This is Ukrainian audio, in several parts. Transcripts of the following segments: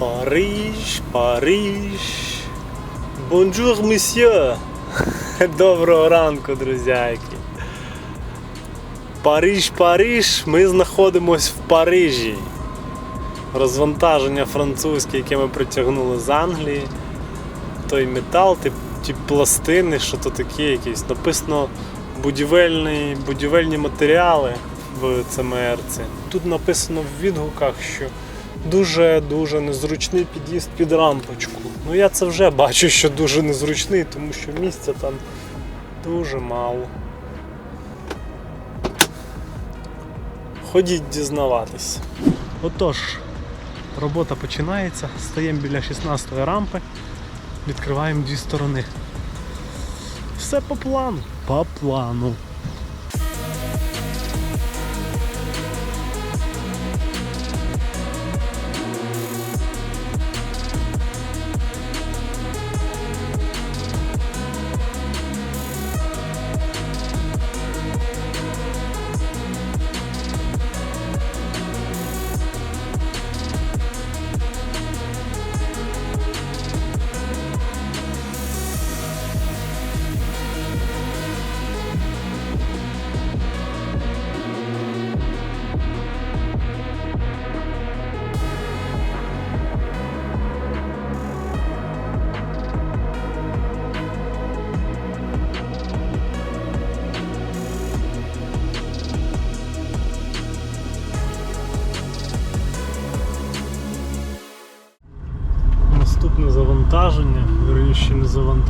Париж, Париж. Бонжур, месьє. Доброго ранку, друзяки. Париж, Париж. Ми знаходимось в Парижі. Розвантаження французьке, яке ми притягнули з Англії. Той метал, ті, ті пластини, що то таке якісь. Написано будівельні, будівельні матеріали в ЦМРці. Тут написано в відгуках, що дуже-дуже незручний під'їзд під рампочку. Ну я це вже бачу, що дуже незручний, тому що місця там дуже мало. Ходіть дізнаватись. Отож, робота починається. Стаємо біля 16-ї рампи, відкриваємо дві сторони. Все по плану. По плану.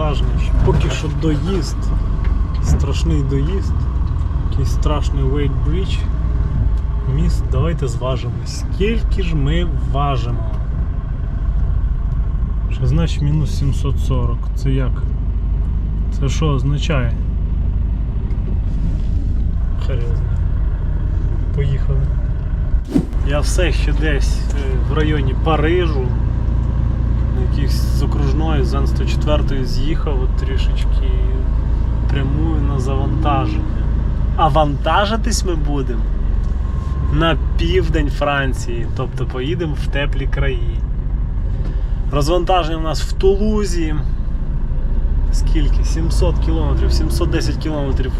Завантаження, поки що доїзд. Страшний доїзд. Якийсь страшний Weight Bridge. Міст, давайте зважимось. Скільки ж ми важимо? Що значить мінус 740? Це як? Це що означає? Знає. Поїхали. Я все ще десь е, в районі Парижу якихось з окружної з Н-104 з'їхав трішечки прямую на завантаження. А вантажитись ми будемо на південь Франції, тобто поїдемо в теплі краї. Розвантаження у нас в Тулузі. Скільки? 700 кілометрів, 710 кілометрів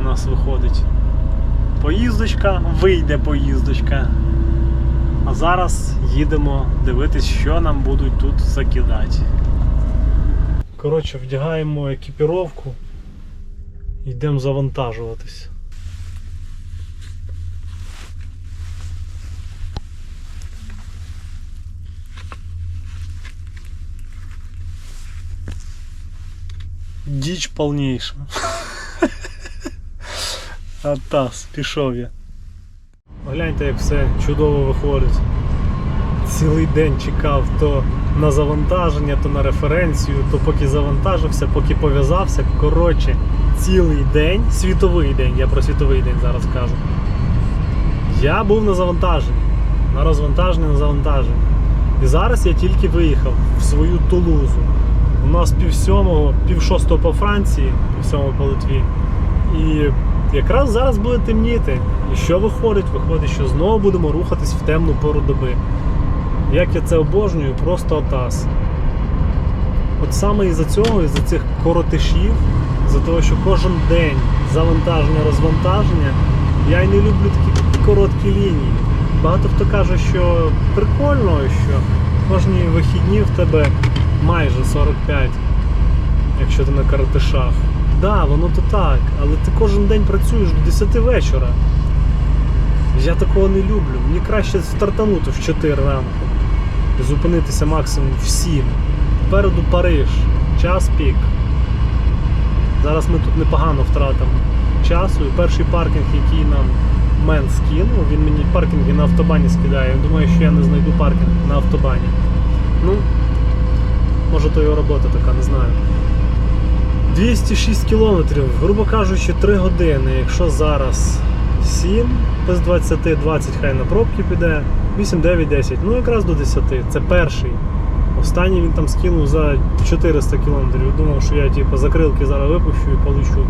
у нас виходить. Поїздочка, вийде поїздочка. А зараз їдемо дивитись, що нам будуть тут закидати. Коротше, вдягаємо екіпіровку йдемо завантажуватись. Діч повніша. Атас, пішов я. Гляньте, як все чудово виходить. Цілий день чекав то на завантаження, то на референцію, то поки завантажився, поки пов'язався. Коротше, цілий день, світовий день, я про світовий день зараз кажу. Я був на завантаженні, на розвантаженні, на завантаженні. І зараз я тільки виїхав в свою Тулузу. У нас пів сьомого, пів шостого по Франції, пів сьомого по Литві. І якраз зараз буде темніти. І що виходить? Виходить, що знову будемо рухатись в темну пору доби. Як я це обожнюю, просто отас. От саме із-за цього, із-за цих коротишів, за того, що кожен день завантаження, розвантаження, я й не люблю такі короткі лінії. Багато хто каже, що прикольно, що кожні вихідні в тебе майже 45, якщо ти на коротишах. Да, воно то так, але ти кожен день працюєш до 10 вечора. Я такого не люблю. Мені краще стартанути в 4 ранку. І зупинитися максимум в 7. Попереду Париж. Час пік. Зараз ми тут непогано втратимо часу. І перший паркінг, який нам мен скинув, він мені паркінги на автобані скидає. Він думає, що я не знайду паркінг на автобані. Ну, може то його робота така, не знаю. 206 кілометрів, грубо кажучи, 3 години. Якщо зараз 7 без 20, 20 хай на пробки піде, 8, 9, 10. Ну якраз до 10. Це перший. Останній він там скинув за 400 кілометрів. Думав, що я типу, закрилки зараз випущу і полечу.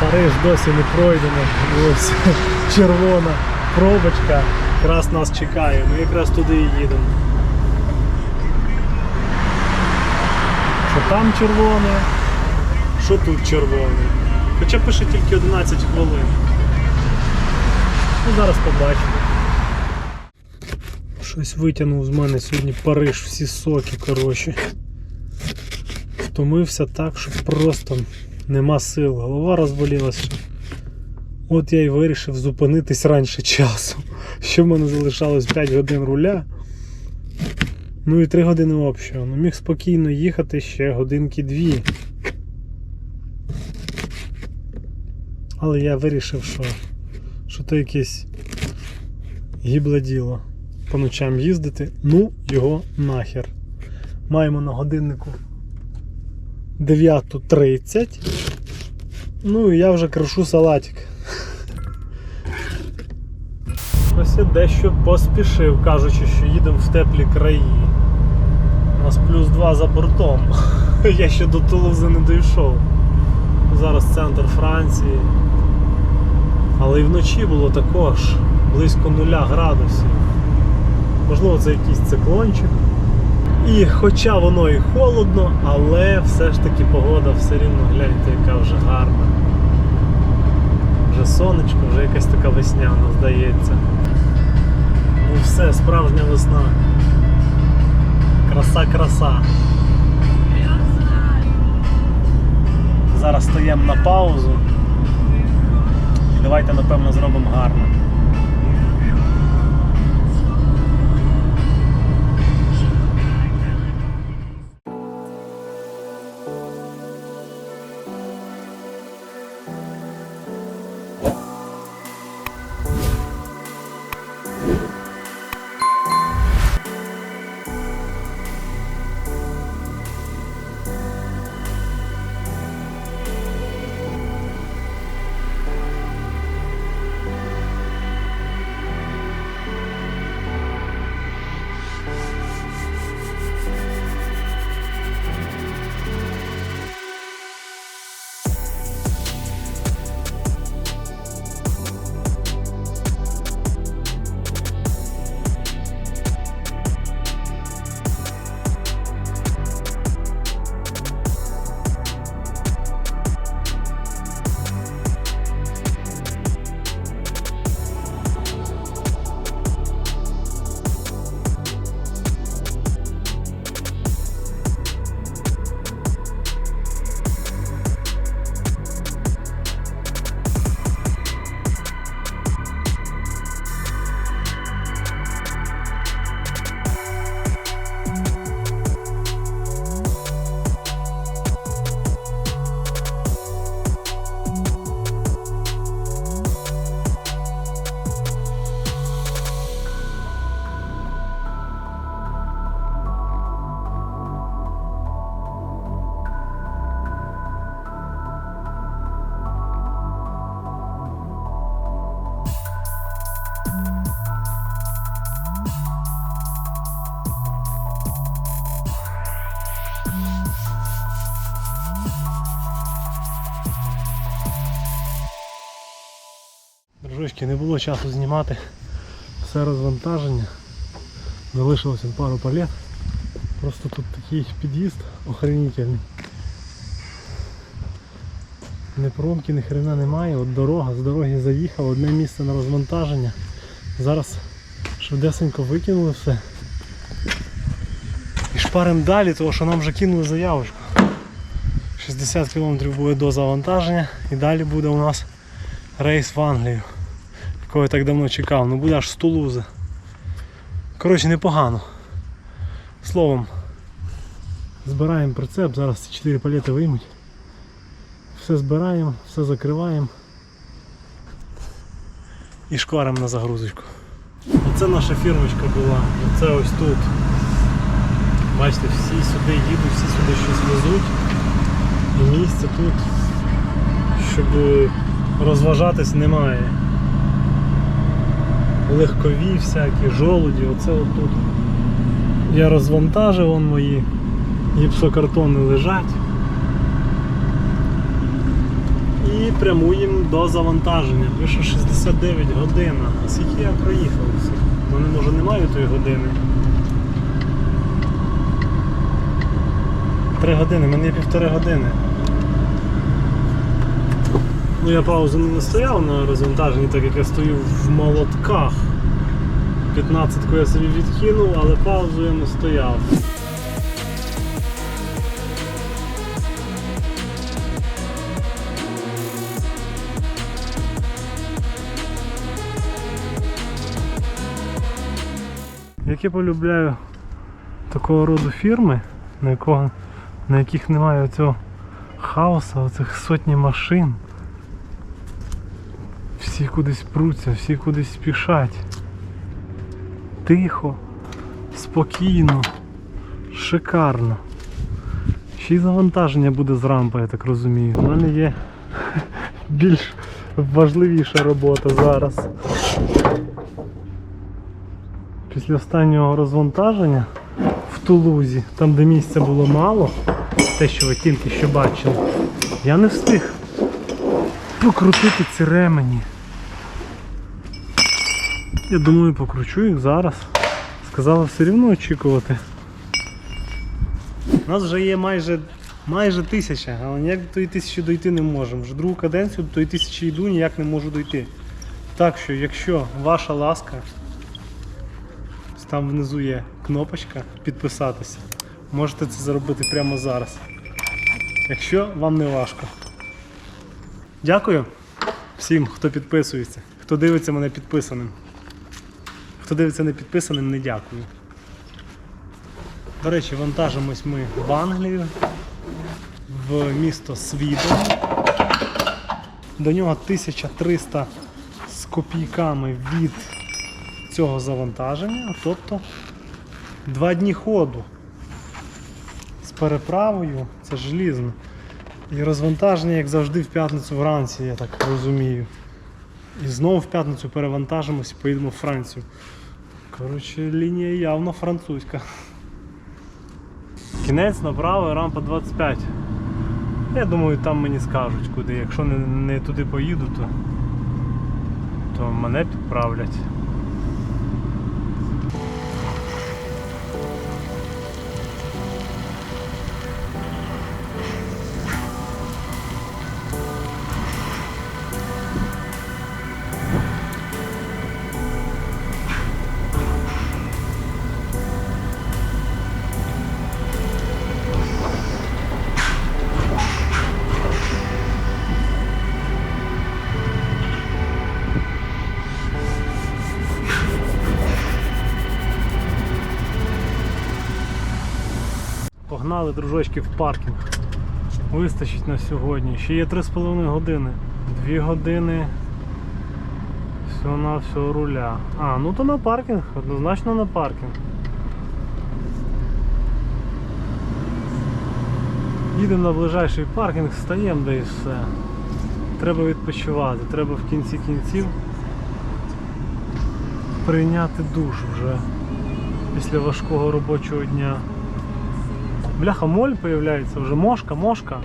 Париж досі не пройдено. Ось червона пробочка. Якраз нас чекає. Ми якраз туди і їдемо. Там червоне, що тут червоне. Хоча пише тільки 11 хвилин. Ну, зараз побачимо. Щось витягнув з мене сьогодні Париж всі соки, коротше. Втомився так, що просто нема сил. Голова розболілася. От я й вирішив зупинитись раніше часу. Ще в мене залишалось 5 годин руля. Ну і 3 години общого. Ну міг спокійно їхати ще годинки дві. Але я вирішив, що, що то якесь гібле діло по ночам їздити. Ну, його нахер. Маємо на годиннику 9.30. Ну і я вже крошу салатик. Ось я дещо поспішив, кажучи, що їдемо в теплі краї. Нас плюс 2 за бортом. Я ще до Тулузи не дійшов. Зараз центр Франції. Але і вночі було також близько 0 градусів. Можливо, це якийсь циклончик. І хоча воно і холодно, але все ж таки погода все рівно гляньте, яка вже гарна. Вже сонечко, вже якась така весняна, здається. Ну все, справжня весна. Краса, краса. Зараз стаємо на паузу. І давайте, напевно, зробимо гарно. Дружочки, не було часу знімати все розвантаження. Залишилося пару палет. Просто тут такий під'їзд охренительний. Ні промки, ні хрена немає, от дорога, з дороги заїхав, одне місце на розвантаження. Зараз швидесенько викинули все. І шпарим далі, тому що нам вже кинули заявочку. 60 км буде до завантаження і далі буде у нас рейс в Англію, якого я так давно чекав. Ну буде аж з Тулузи. Коротше, непогано. Словом, збираємо прицеп, зараз ці 4 палети виймуть. Все збираємо, все закриваємо і шкваримо на загрузочку. Оце наша фірмочка була. Оце ось тут. Бачите, всі сюди їдуть, всі сюди щось везуть. місця тут, щоб розважатись немає. Легкові всякі, жолуді, оце отут. Я розвантажив вон мої гіпсокартони лежать. І прямуємо до завантаження. Пише 69 годин. А скільки я проїхав? У мене може немає тої години. Три години, в мене є півтори години. Ну я паузу не стояв на розвантаженні, так як я стою в молотках. 15-ку я собі відкинув, але паузу я не стояв. Як я полюбляю такого роду фірми, на, якого, на яких немає цього хаоса, оцих сотні машин. Всі кудись пруться, всі кудись спішать. Тихо, спокійно, шикарно. Ще й завантаження буде з рампи, я так розумію. У мене є більш важливіша робота зараз. Після останнього розвантаження в Тулузі, там де місця було мало, те, що ви тільки що бачили, я не встиг покрутити ці ремені. Я думаю, покручу їх зараз. Сказала все рівно очікувати. У нас вже є майже майже тисяча, але ніяк до тої тисячі дойти не можемо. Вже другу каденцію до тої тисячі йду, ніяк не можу дойти. Так що, якщо ваша ласка, там внизу є кнопочка підписатися. Можете це зробити прямо зараз. Якщо вам не важко. Дякую всім, хто підписується, хто дивиться мене підписаним. Хто дивиться не підписаним, не дякую. До речі, вантажимось ми в Англію, в місто Свідон. До нього 1300 з копійками від цього завантаження, тобто два дні ходу з переправою, це желізно. І розвантаження, як завжди, в п'ятницю вранці, я так розумію. І знову в п'ятницю перевантажимось і поїдемо в Францію. Коротше, лінія явно французька. Кінець направо, рампа 25. Я думаю, там мені скажуть куди. Якщо не, не туди поїду, то, то мене підправлять. Погнали, дружочки, в паркінг. Вистачить на сьогодні. Ще є 3,5 години. 2 години всього на всього руля. А, ну то на паркінг, однозначно на паркінг. Їдемо на ближайший паркінг, стаємо де і все. Треба відпочивати, треба в кінці кінців прийняти душ вже після важкого робочого дня. Бляха, моль появляється вже, мошка, мошка.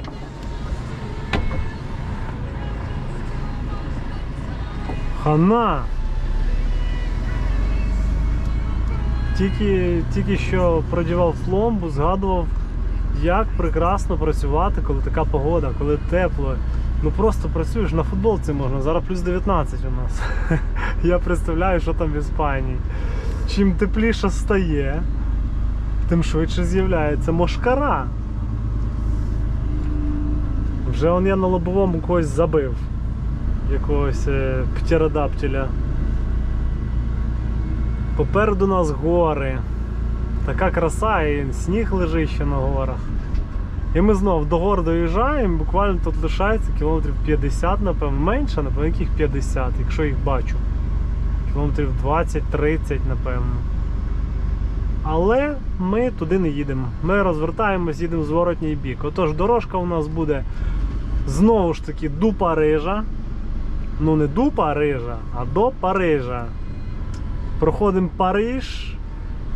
Хана! Тільки, тільки що продівав пломбу, згадував, як прекрасно працювати, коли така погода, коли тепло. Ну просто працюєш на футболці можна, зараз плюс 19 у нас. Я представляю, що там в Іспанії. Чим тепліше стає, тим швидше з'являється мошкара. Вже он я на лобовому когось забив. Якогось е, птеродаптіля. Попереду нас гори. Така краса, і сніг лежить ще на горах. І ми знов до гор доїжджаємо, буквально тут лишається кілометрів 50, напевно, менше, напевно, яких 50, якщо їх бачу. Кілометрів 20-30, напевно. Але ми туди не їдемо. Ми розвертаємось, їдемо в зворотній бік. Отож, дорожка у нас буде Знову ж таки, до Парижа. Ну не до Парижа, а до Парижа. Проходимо Париж,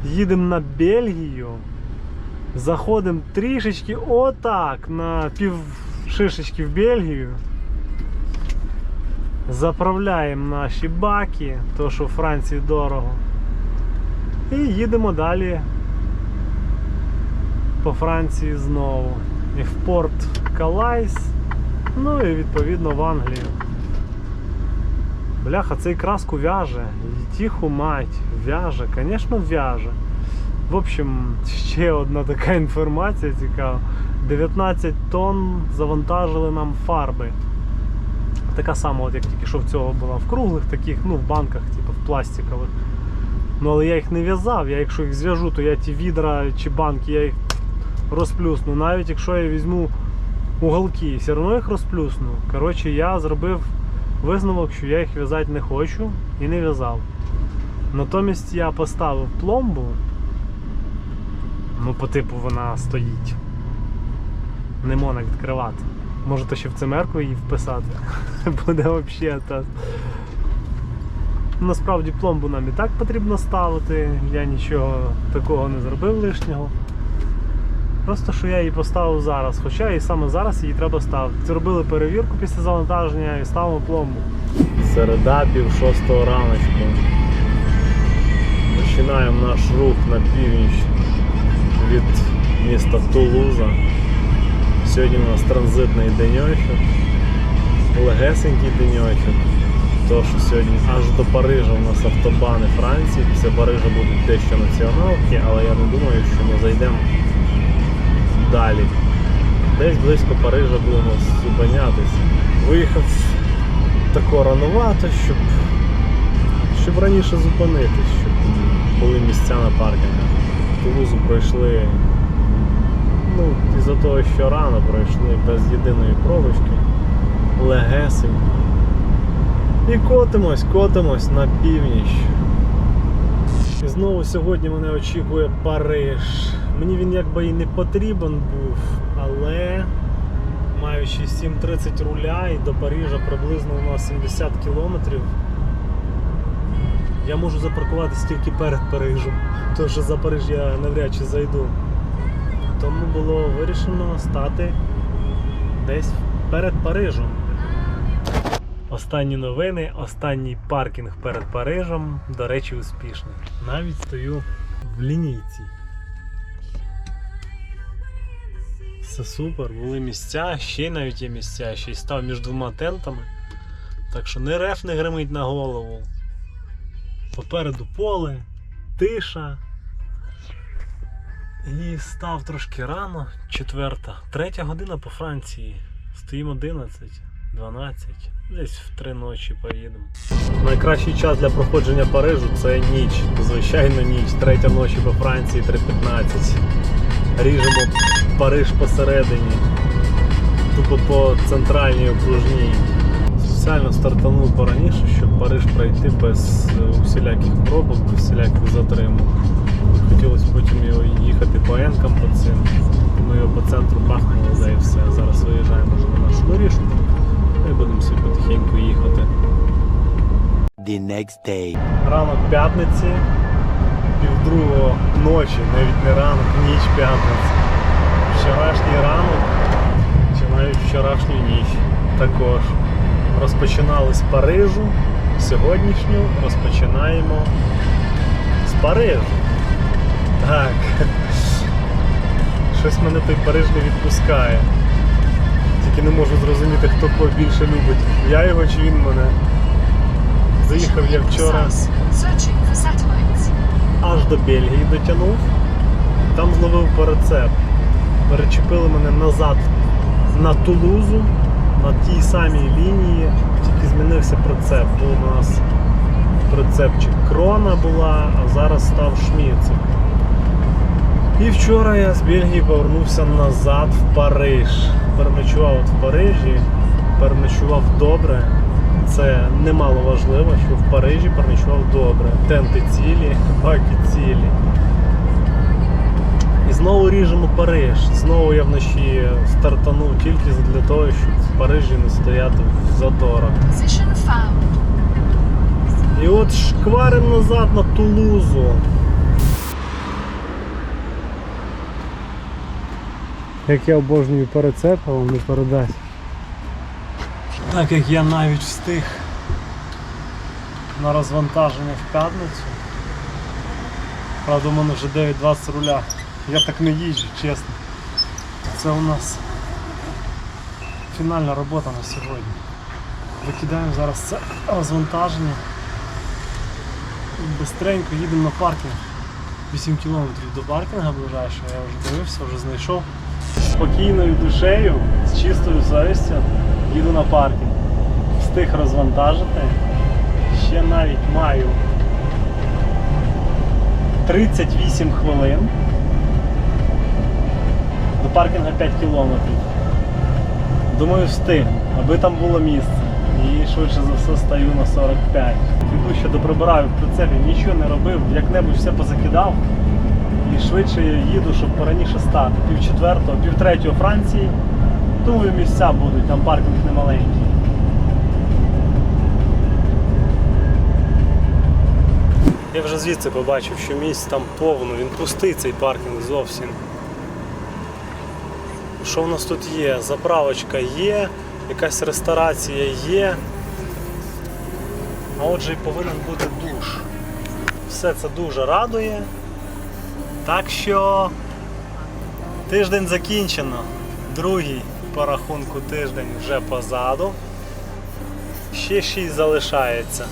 їдемо на Бельгію. Заходимо трішечки отак на пів шишечки в Бельгію. Заправляємо наші баки, то що в Франції дорого. І їдемо далі по Франції знову. І в порт Калайс, ну і відповідно в Англію. Бляха, цей краску в'яже. І Тиху мать, в'яже, звісно, в'яже. В общем, ще одна така інформація цікава. 19 тонн завантажили нам фарби. Така сама, от як тільки що в цього була в круглих таких, ну в банках, типу в пластикових. Ну але я їх не в'язав, я якщо їх зв'яжу, то я ті відра чи банки, я їх розплюсну. Навіть якщо я візьму уголки, все одно їх розплюсну. Коротше, я зробив висновок, що я їх в'язати не хочу і не в'язав. Натомість я поставив пломбу. Ну, по типу вона стоїть. Не можна відкривати. Може то ще в цимерку її вписати. Буде взагалі та. Насправді пломбу нам і так потрібно ставити. Я нічого такого не зробив лишнього. Просто що я її поставив зараз, хоча і саме зараз її треба ставити. Зробили перевірку після завантаження і ставимо пломбу. Середа пів шостого раночку. Починаємо наш рух на північ від міста Тулуза. Сьогодні у нас транзитний деньочок, легесенький деньочок. То, що сьогодні аж до Парижа у нас автобани Франції, після Парижа будуть дещо націоналки, але я не думаю, що ми зайдемо далі. Десь близько Парижа будемо зупинятися. Виїхав тако ранувато, щоб, щоб раніше зупинитись, щоб були місця на паркінгах. Тулузу пройшли ну, із-за того, що рано пройшли без єдиної пробочки, легесенько. І котимось, котимось на північ. І знову сьогодні мене очікує Париж. Мені він якби і не потрібен був, але маючи 7.30 руля і до Парижа приблизно у нас 70 кілометрів. Я можу запаркуватися тільки перед Парижем, тому що за Париж я навряд чи зайду. Тому було вирішено стати десь перед Парижем. Останні новини, останній паркінг перед Парижем, до речі, успішний. Навіть стою в лінійці. Все супер, були місця, ще й навіть є місця, ще й став між двома тентами. Так що не реф не гримить на голову. Попереду поле, тиша. І став трошки рано, четверта, третя година по Франції. Стоїмо 11, 12, десь в три ночі поїдемо. Найкращий час для проходження Парижу це ніч. Звичайно, ніч. Третя ночі по Франції 3.15. Ріжемо Париж посередині. Тупо по центральній окружній. Спеціально стартанув пораніше, щоб Париж пройти без е, усіляких пробок, без всіляких затримок. Хотілося потім його їхати по енкам по цим. Ми його по центру бахнули, да і все. Зараз виїжджаємо вже на нашу доріжку. І будемо собі потихеньку їхати. the next day. Ранок п'ятниці, півдругого ночі, навіть не ранок, ніч п'ятниці. Вчорашній ранок, чи навіть вчорашню ніч також. Розпочинали з Парижу. Сьогоднішню розпочинаємо з Парижу. Так. Щось мене той Париж не відпускає. Тільки не можу зрозуміти, хто кого більше любить. Я його чи він мене. Заїхав я вчора. Аж до Бельгії дотягнув. Там зловив перецеп. Перечепили мене назад на Тулузу, на тій самій лінії, тільки змінився прицеп. Був у нас прицепчик крона була, а зараз став шміцик. І вчора я з Бельгії повернувся назад в Париж. Переночував в Парижі, переночував добре. Це немало важливо, що в Парижі переночував добре. Тенти цілі, баки цілі. І знову ріжемо Париж. Знову я вночі стартанув тільки для того, щоб в Парижі не стояти в заторах. І от шкварим назад на Тулузу. Як я обожнюю перецеп, а вам не передасть. Так як я навіть встиг на розвантаження в п'ятницю. Правда, у мене вже 9.20 руля. Я так не їжджу, чесно. Це у нас фінальна робота на сьогодні. Викидаємо зараз це розвантаження. Бистренько їдемо на паркінг. 8 кілометрів до паркінга ближайшого, я вже дивився, вже знайшов. Спокійною душею, з чистою совістю їду на паркінг. Встиг розвантажити. Ще навіть маю 38 хвилин. До паркінга 5 кілометрів. Думаю, встигну, аби там було місце. І швидше за все стаю на 45. Іду ще доприбираю в прицепі, нічого не робив, як-небудь все позакидав. І швидше їду, щоб пораніше стати. Пів четвертого, пів третього Франції. Думаю, місця будуть, там паркінг не маленький. Я вже звідси побачив, що місць там повно, він пустий цей паркінг зовсім. Що в нас тут є? Заправочка є, якась ресторація є. А отже і повинен бути душ. Все це дуже радує. Так що тиждень закінчено. Другий по рахунку тиждень вже позаду. Ще 6 залишається.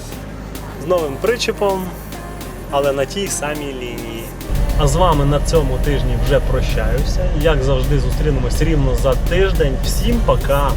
З новим причепом, але на тій самій лінії. А з вами на цьому тижні вже прощаюся. Як завжди, зустрінемось рівно за тиждень. Всім пока!